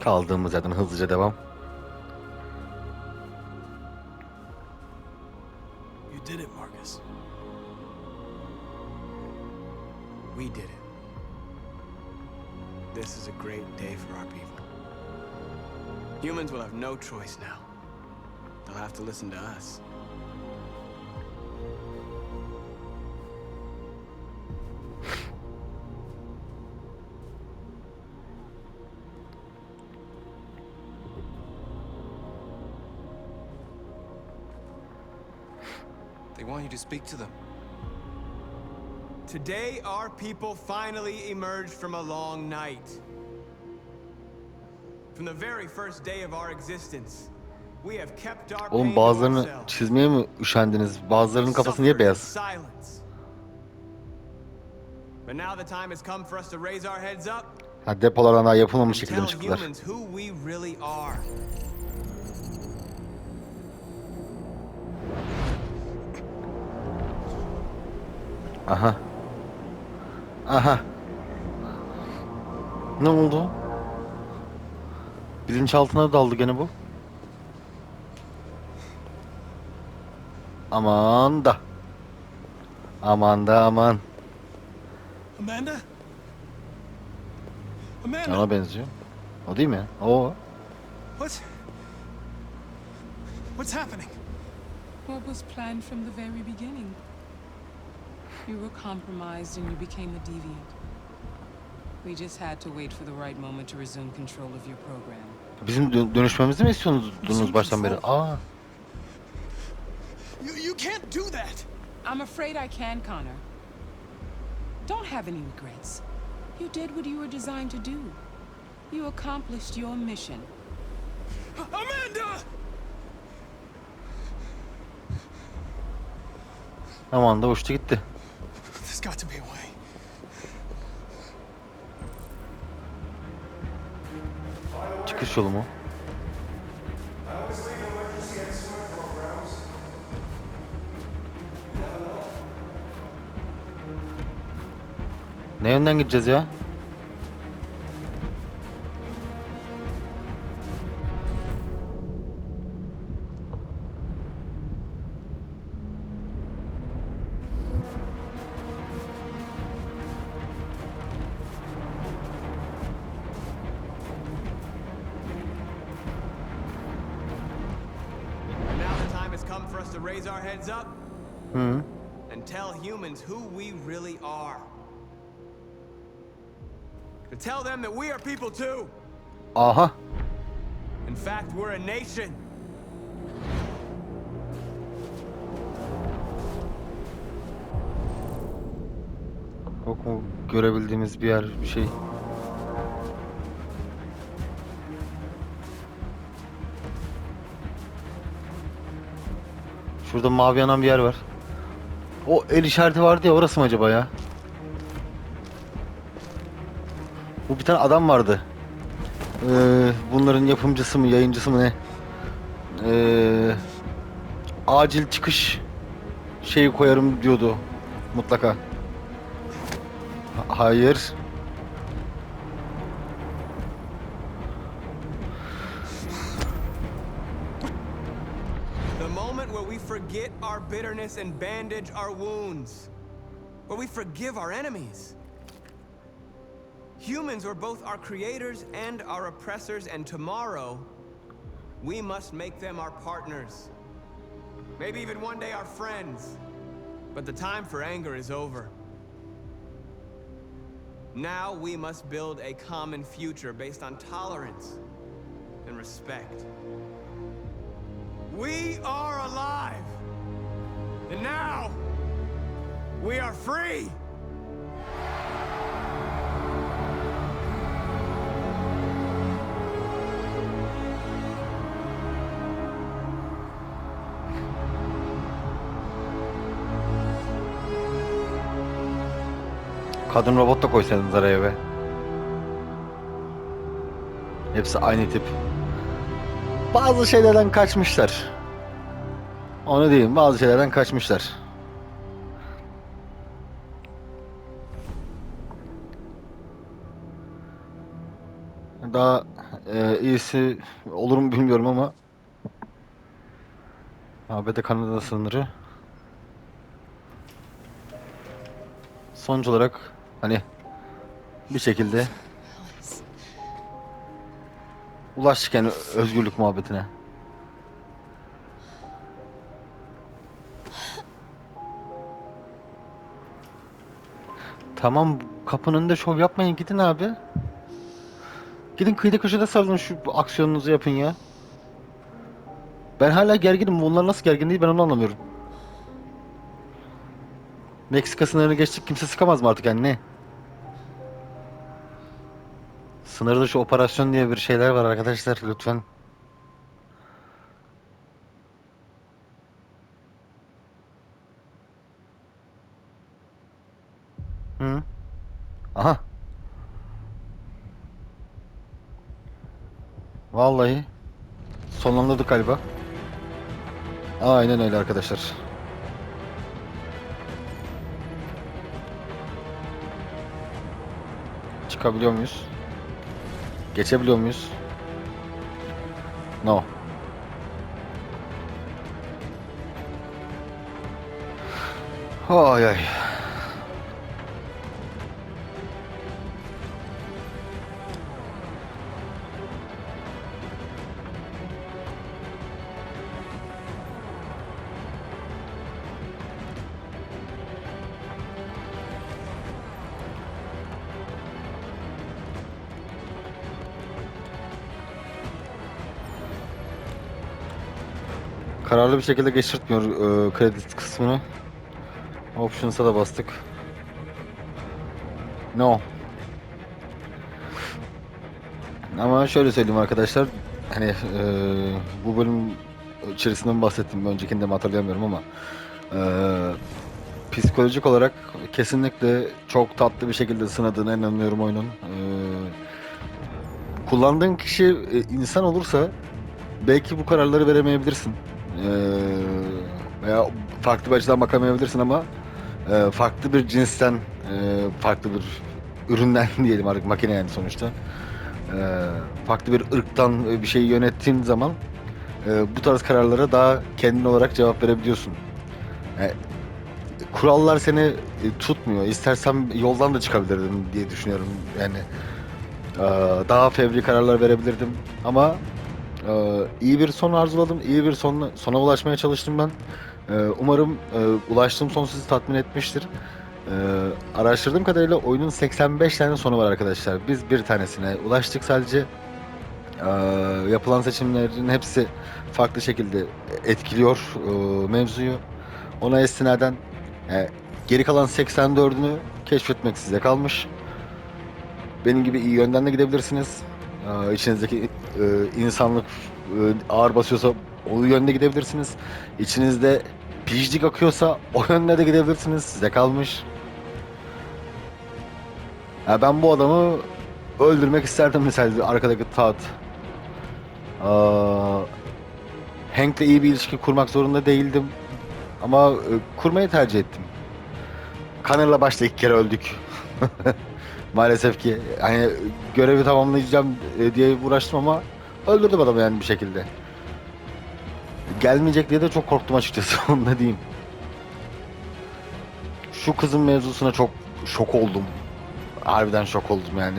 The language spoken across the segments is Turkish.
Kaldığımız yerden hızlıca devam. You did it, Marcus. We did it. This is a great day for our people. Humans will have no choice now. They'll have to listen to us. Want you to speak to them. Today, our people finally emerged from a long night. From the very first day of our existence, we have kept our Oğlum bazılarını çizmeye mi üşendiniz? Bazılarının kafası niye beyaz? Silence. But now the time has come for us to raise our heads up Ha depolardan daha yapılmamış şekilde mi tell çıktılar? Aha. Aha. Ne oldu? Bilinçaltına daldı gene bu. Aman da. Aman da aman. Amanda? Amanda, Ona benziyor. O değil mi? O. what's what's happening? What was planned from the very beginning? You were compromised and you became a deviant. We just had to wait for the right moment to resume control of your program. Bizim dö- dönüşmemizi mi istiyordunuz baştan beri? Aa. You you can't do that. I'm afraid I can, Connor. Don't have any regrets. You did what you were designed to do. You accomplished your mission. Amanda! Aman da uçtu gitti. Got to be a way. Çıkış yolu mu? Ne yönden gideceğiz ya? Raise our heads up Hı. and tell humans who we really are. To tell them that we are people too. Aha. In fact, we're a nation. Yok mu görebildiğimiz bir yer bir şey? Şurada mavi yanan bir yer var. O el işareti vardı ya orası mı acaba ya? Bu bir tane adam vardı. Ee, bunların yapımcısı mı yayıncısı mı ne? Ee, acil çıkış şeyi koyarım diyordu mutlaka. Ha- Hayır. Where we forget our bitterness and bandage our wounds. Where we forgive our enemies. Humans were both our creators and our oppressors, and tomorrow, we must make them our partners. Maybe even one day our friends. But the time for anger is over. Now we must build a common future based on tolerance and respect. We are alive! And now, we are free! Kadın robot da koysaydınız araya be. Hepsi aynı tip. Bazı şeylerden kaçmışlar. Onu diyeyim bazı şeylerden kaçmışlar. Daha e, iyisi olur mu bilmiyorum ama ABD Kanada sınırı sonuç olarak hani bir şekilde ulaştık yani özgürlük muhabbetine. Tamam kapının önünde şov yapmayın gidin abi. Gidin kıyıda köşede sarılın şu aksiyonunuzu yapın ya. Ben hala gerginim. Bunlar nasıl gergin değil ben onu anlamıyorum. Meksika sınırını geçtik kimse sıkamaz mı artık yani ne? Sınırda şu operasyon diye bir şeyler var arkadaşlar lütfen. Vallahi sonlandırdık galiba. Aynen öyle arkadaşlar. Çıkabiliyor muyuz? Geçebiliyor muyuz? No. Ay ay. Kararlı bir şekilde geçirtmiyor e, kredi kısmını. Options'a da bastık. No. Ama şöyle söyleyeyim arkadaşlar. Hani e, bu bölüm içerisinde mi bahsettim öncekinde mi hatırlayamıyorum ama e, psikolojik olarak kesinlikle çok tatlı bir şekilde sınadığına inanıyorum oyunun. E, kullandığın kişi e, insan olursa belki bu kararları veremeyebilirsin. Ee, veya farklı bir açıdan bakamayabilirsin ama e, farklı bir cinsten, e, farklı bir üründen diyelim artık makine yani sonuçta. Ee, farklı bir ırktan bir şeyi yönettiğin zaman e, bu tarz kararlara daha kendin olarak cevap verebiliyorsun. Yani, kurallar seni e, tutmuyor. İstersem yoldan da çıkabilirdim diye düşünüyorum. Yani e, daha fevri kararlar verebilirdim ama ee, iyi bir son arzuladım. iyi bir son, sona ulaşmaya çalıştım ben. Ee, umarım e, ulaştığım son sizi tatmin etmiştir. Ee, araştırdığım kadarıyla oyunun 85 tane sonu var arkadaşlar. Biz bir tanesine ulaştık sadece. Ee, yapılan seçimlerin hepsi farklı şekilde etkiliyor e, mevzuyu. Ona istinaden e, geri kalan 84'ünü keşfetmek size kalmış. Benim gibi iyi yönden de gidebilirsiniz. Ee, içinizdeki e, insanlık e, ağır basıyorsa o yönde gidebilirsiniz. İçinizde pijlik akıyorsa o yönde de gidebilirsiniz. Size kalmış. Ya ben bu adamı öldürmek isterdim mesela arkadaki Todd. Aa, Hank'le iyi bir ilişki kurmak zorunda değildim. Ama e, kurmayı tercih ettim. Connor'la başta ilk kere öldük. Maalesef ki hani görevi tamamlayacağım e, diye uğraştım ama öldürdüm adamı yani bir şekilde. Gelmeyecek diye de çok korktum açıkçası onu da diyeyim. Şu kızın mevzusuna çok şok oldum. Harbiden şok oldum yani.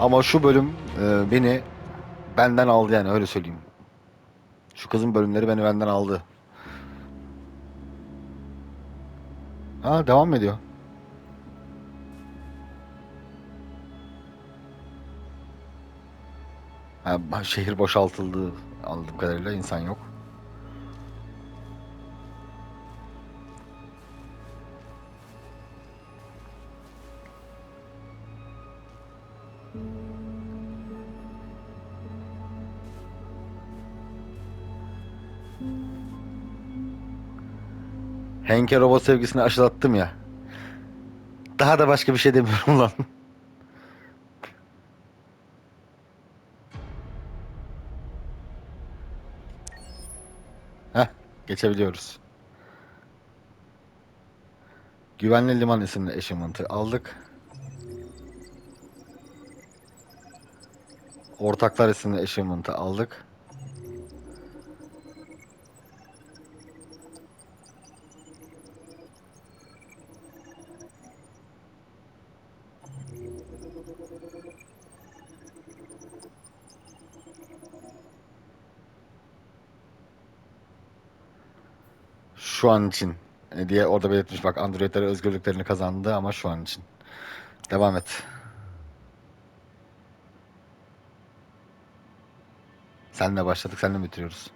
Ama şu bölüm e, beni benden aldı yani öyle söyleyeyim. Şu kızın bölümleri beni benden aldı. Ha devam ediyor? Ha, şehir boşaltıldı anladığım kadarıyla insan yok. Henke robot sevgisini aşılattım ya. Daha da başka bir şey demiyorum lan. Geçebiliyoruz. Güvenli Liman isimli achievement'ı aldık. Ortaklar isimli achievement'ı aldık. Şu an için e, diye orada belirtmiş bak Androidler özgürlüklerini kazandı ama şu an için. Devam et. Senle başladık, senle bitiriyoruz.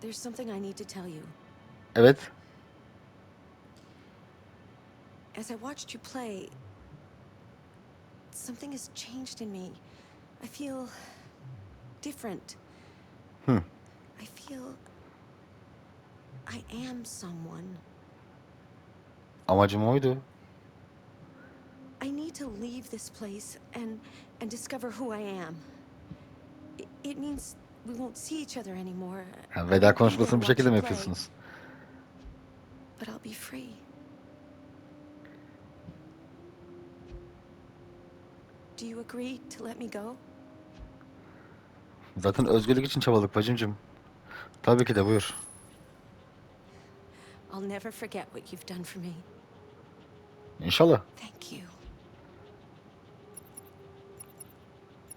There's something I need to tell you. Evet. As I watched you play, something has changed in me. I feel different. Hmm. I am someone. Amacım oydu. I need to leave this place and and discover who I am. It, it means we won't see each other anymore. Ha, veda konuşmasını bu şekilde mi yapıyorsunuz? But I'll be free. Do you agree to let me go? Zaten özgürlük için çabaladık bacımcım. Tabii ki de buyur. I'll never forget what you've done for me. İnşallah. Thank you.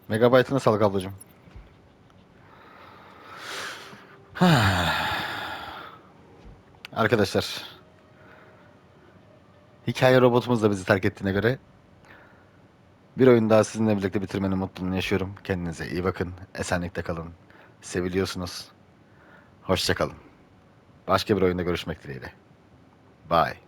Megabaytına sağlık ablacığım. Arkadaşlar. Hikaye robotumuz da bizi terk ettiğine göre bir oyun daha sizinle birlikte bitirmenin mutluluğunu yaşıyorum. Kendinize iyi bakın. Esenlikte kalın. Seviliyorsunuz. Hoşça kalın. Başka bir oyunda görüşmek dileğiyle. Bye.